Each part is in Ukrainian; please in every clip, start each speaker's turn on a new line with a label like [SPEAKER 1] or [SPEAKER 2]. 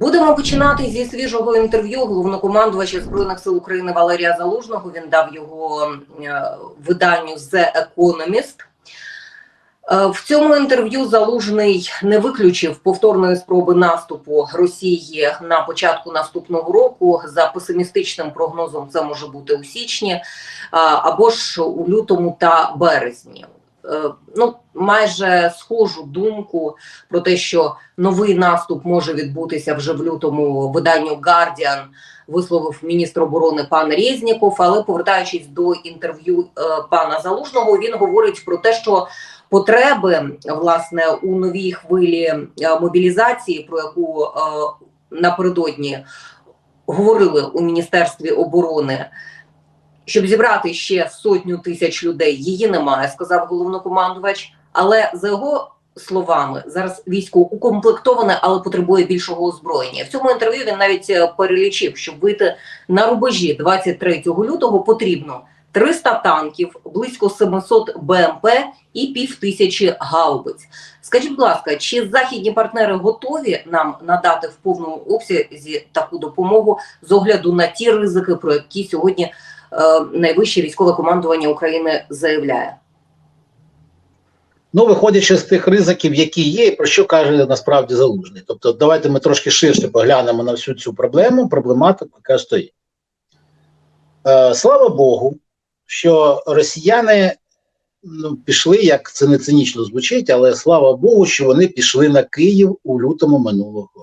[SPEAKER 1] Будемо починати зі свіжого інтерв'ю головнокомандувача збройних сил України Валерія Залужного. Він дав його е, виданню The Economist. Е, В цьому інтерв'ю Залужний не виключив повторної спроби наступу Росії на початку наступного року. За песимістичним прогнозом, це може бути у січні е, або ж у лютому та березні. Е, Ну, майже схожу думку про те, що новий наступ може відбутися вже в лютому. Виданню Guardian висловив міністр оборони пан Резніков. Але повертаючись до інтерв'ю е, пана Залужного, він говорить про те, що потреби власне у новій хвилі е, мобілізації, про яку напередодні говорили у міністерстві оборони. Щоб зібрати ще сотню тисяч людей, її немає, сказав головнокомандувач. Але за його словами, зараз військо укомплектоване, але потребує більшого озброєння. В цьому інтерв'ю він навіть е, перелічив, щоб вийти на рубежі 23 лютого, потрібно 300 танків, близько 700 БМП і півтисячі гаубиць. Скажіть, будь ласка, чи західні партнери готові нам надати в повному обсязі таку допомогу з огляду на ті ризики, про які сьогодні найвище військове командування України заявляє?
[SPEAKER 2] Ну, виходячи з тих ризиків, які є, і про що каже насправді залужний. Тобто, давайте ми трошки ширше поглянемо на всю цю проблему, проблематику, яка стоїть. Е, слава Богу, що росіяни ну, пішли, як це не цинічно звучить, але слава Богу, що вони пішли на Київ у лютому минулого року.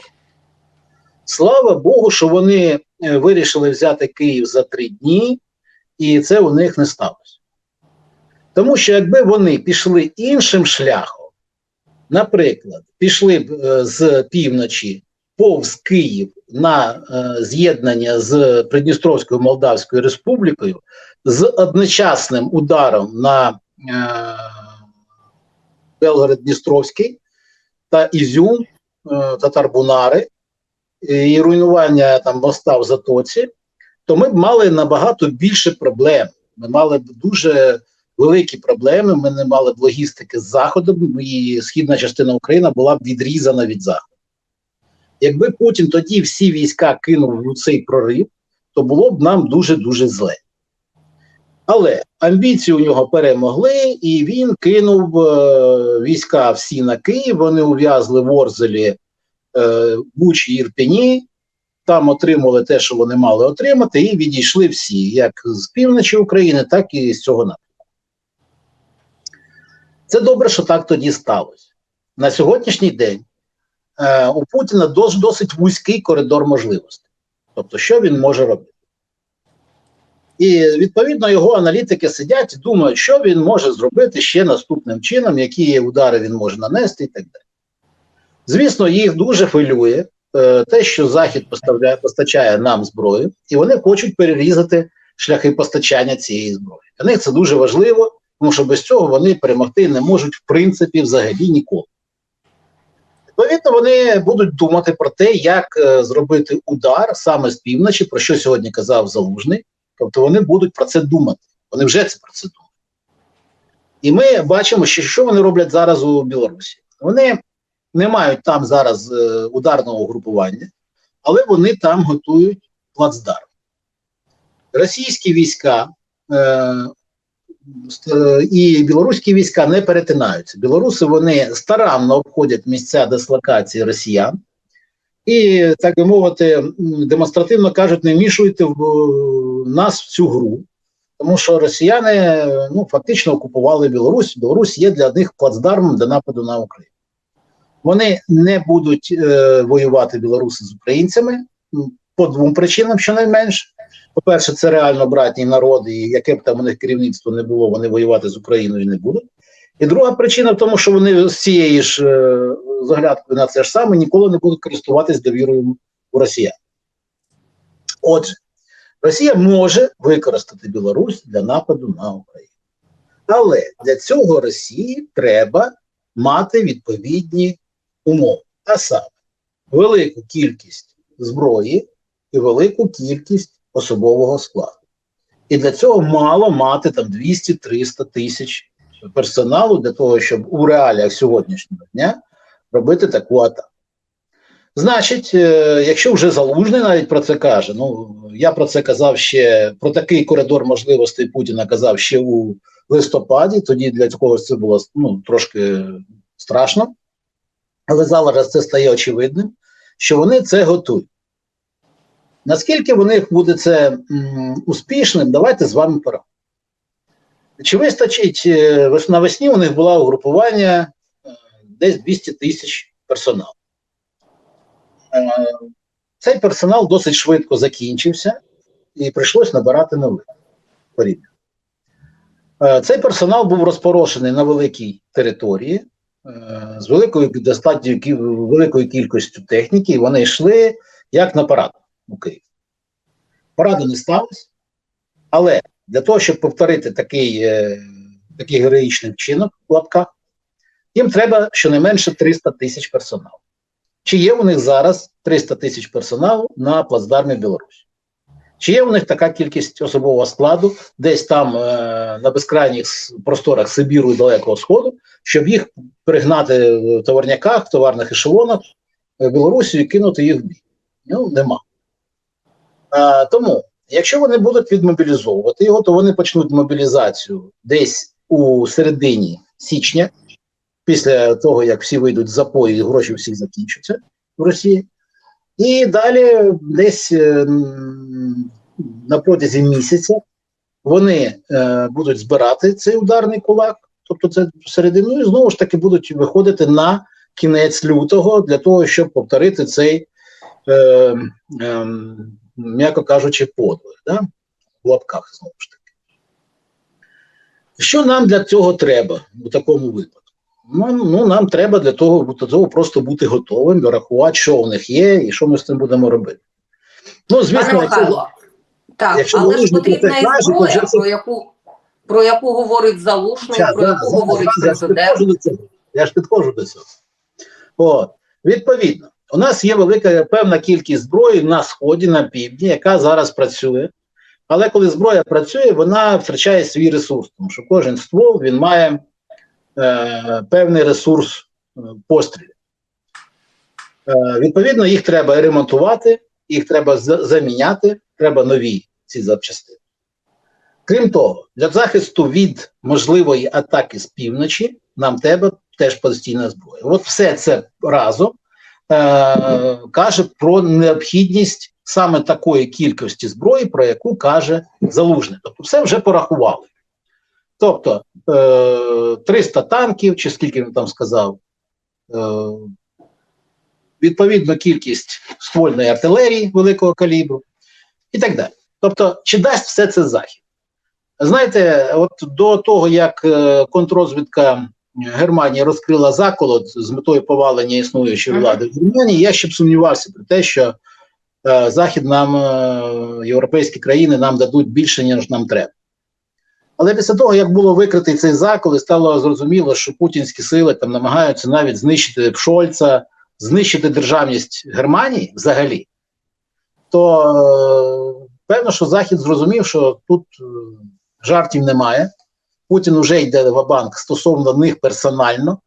[SPEAKER 2] Слава Богу, що вони е, вирішили взяти Київ за три дні, і це у них не сталося. Тому що якби вони пішли іншим шляхом, наприклад, пішли б е, з півночі повз Київ на е, з'єднання з Придністровською Молдавською Республікою з одночасним ударом на е, Белгород-Дністровський та Ізюм, Татарбунари і руйнування там моста в Затоці, то ми б мали набагато більше проблем. Ми мали б дуже великі проблеми. Ми не мали б логістики з заходом, і східна частина України була б відрізана від заходу. Якби Путін тоді всі війська кинув у цей прорив, то було б нам дуже дуже зле. Але амбіції у нього перемогли, і він кинув е, війська всі на Київ. Вони ув'язли в Орзелі, е, Бучі Ірпені, там отримали те, що вони мали отримати, і відійшли всі, як з півночі України, так і з цього напрямку. Це добре, що так тоді сталося. На сьогоднішній день е, у Путіна дос, досить вузький коридор можливостей. Тобто, що він може робити? І відповідно його аналітики сидять і думають, що він може зробити ще наступним чином, які удари він може нанести і так далі. Звісно, їх дуже хвилює те, що Захід поставляє, постачає нам зброю, і вони хочуть перерізати шляхи постачання цієї зброї. Для них це дуже важливо, тому що без цього вони перемогти не можуть в принципі взагалі ніколи. Відповідно, вони будуть думати про те, як е, зробити удар саме з півночі, про що сьогодні казав Залужний. Тобто вони будуть про це думати. Вони вже це про це думають. І ми бачимо, що, що вони роблять зараз у Білорусі. Вони не мають там зараз е, ударного групування, але вони там готують плацдарм. Російські війська е, і білоруські війська не перетинаються. Білоруси вони старанно обходять місця дислокації росіян і, так би мовити, демонстративно кажуть, не вмішуйте в нас в цю гру, тому що росіяни ну, фактично окупували Білорусь. Білорусь є для них плацдармом для нападу на Україну. Вони не будуть е, воювати білоруси з українцями по двом причинам, щонайменше. По-перше, це реально братні народи, і яке б там у них керівництво не було, вони воювати з Україною не будуть. І друга причина в тому, що вони з цієї ж е, заглядкою на це ж саме ніколи не будуть користуватись довірою у росіян. Отже, Росія може використати Білорусь для нападу на Україну. Але для цього Росії треба мати відповідні умови. А саме велику кількість зброї і велику кількість особового складу. І для цього мало мати там 200-300 тисяч персоналу для того, щоб у реаліях сьогоднішнього дня робити таку атаку. Значить, е, якщо вже залужний навіть про це каже, ну я про це казав ще про такий коридор можливостей Путіна казав ще у листопаді. Тоді для когось це було ну, трошки страшно, але зараз це стає очевидним, що вони це готують. Наскільки в них буде це м, успішним, давайте з вами порахуємо. Чи вистачить е, навесні у них було угрупування е, десь 200 тисяч персоналу. Е, Цей персонал досить швидко закінчився і прийшлось набирати нових порівняно. Цей персонал був розпорошений на великій території з великою достатньо великою кількістю техніки, і вони йшли як на парад у Київ. Параду не сталося, але для того, щоб повторити такий, е, такий героїчний вчинок в лапках, їм треба щонайменше 300 тисяч персоналу. Чи є у них зараз 300 тисяч персоналу на плацдармі Білорусі? Чи є у них така кількість особового складу десь там е, на безкрайніх просторах Сибіру і Далекого Сходу, щоб їх пригнати в товарняках, в товарних ешелонах в Білорусі і кинути їх в бій? Ну, нема. А, тому, якщо вони будуть відмобілізовувати його, то вони почнуть мобілізацію десь у середині січня, після того, як всі вийдуть з запою і гроші всі закінчаться в Росії. І далі десь е, на протязі місяця вони е, будуть збирати цей ударний кулак, тобто це середину, і знову ж таки будуть виходити на кінець лютого для того, щоб повторити цей, е, м'яко кажучи, подвиг. Да? В лапках знову ж таки. Що нам для цього треба у такому випадку? Ну, ну нам треба для того, для того просто бути готовим, дорахувати, що у них є, і що ми з цим будемо робити. Ну, звісно, якщо-
[SPEAKER 1] так,
[SPEAKER 2] якщо
[SPEAKER 1] але ж
[SPEAKER 2] про
[SPEAKER 1] потрібна і зброя,
[SPEAKER 2] вже це-
[SPEAKER 1] про яку, про яку говорить Залужний,
[SPEAKER 2] Щас,
[SPEAKER 1] про
[SPEAKER 2] зараз,
[SPEAKER 1] яку
[SPEAKER 2] зараз,
[SPEAKER 1] говорить
[SPEAKER 2] зараз, я ж
[SPEAKER 1] президент.
[SPEAKER 2] Я ж підходжу до цього. О, відповідно, у нас є велика певна кількість зброї на сході, на півдні, яка зараз працює. Але коли зброя працює, вона втрачає свій ресурс, тому що кожен ствол він має е, певний ресурс е, пострілів. Е, відповідно, їх треба ремонтувати, їх треба заміняти, треба нові ці запчастини. Крім того, для захисту від можливої атаки з півночі нам треба теж постійна зброя. От все це разом е, каже про необхідність саме такої кількості зброї, про яку каже Залужний. Тобто, все вже порахували. Тобто е, 300 танків, чи скільки він там сказав, е, відповідно кількість ствольної артилерії великого калібру і так далі. Тобто, чи дасть все це захід? Знаєте, от до того, як е, контррозвідка Германії розкрила заколот з метою повалення існуючої влади в Германії, я ще б сумнівався про те, що е, Захід нам, е, європейські країни нам дадуть більше, ніж нам треба. Але після того, як було викритий цей закол, і стало зрозуміло, що путінські сили там намагаються навіть знищити Пшольца, знищити державність Германії взагалі, то е, певно, що Захід зрозумів, що тут е, жартів немає. Путін вже йде в банк стосовно них персонально,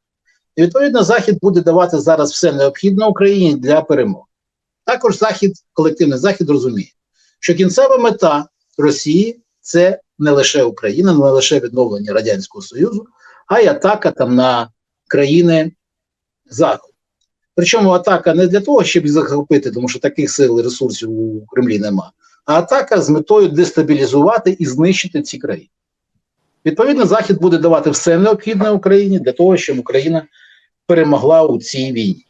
[SPEAKER 2] і відповідно Захід буде давати зараз все необхідне Україні для перемоги. Також Захід, колективний Захід розуміє, що кінцева мета Росії це не лише Україна, не лише відновлення Радянського Союзу, а й атака там на країни Заходу. Причому атака не для того, щоб захопити, тому що таких сил і ресурсів у Кремлі нема, а атака з метою дестабілізувати і знищити ці країни. Відповідно, Захід буде давати все необхідне Україні для того, щоб Україна перемогла у цій війні.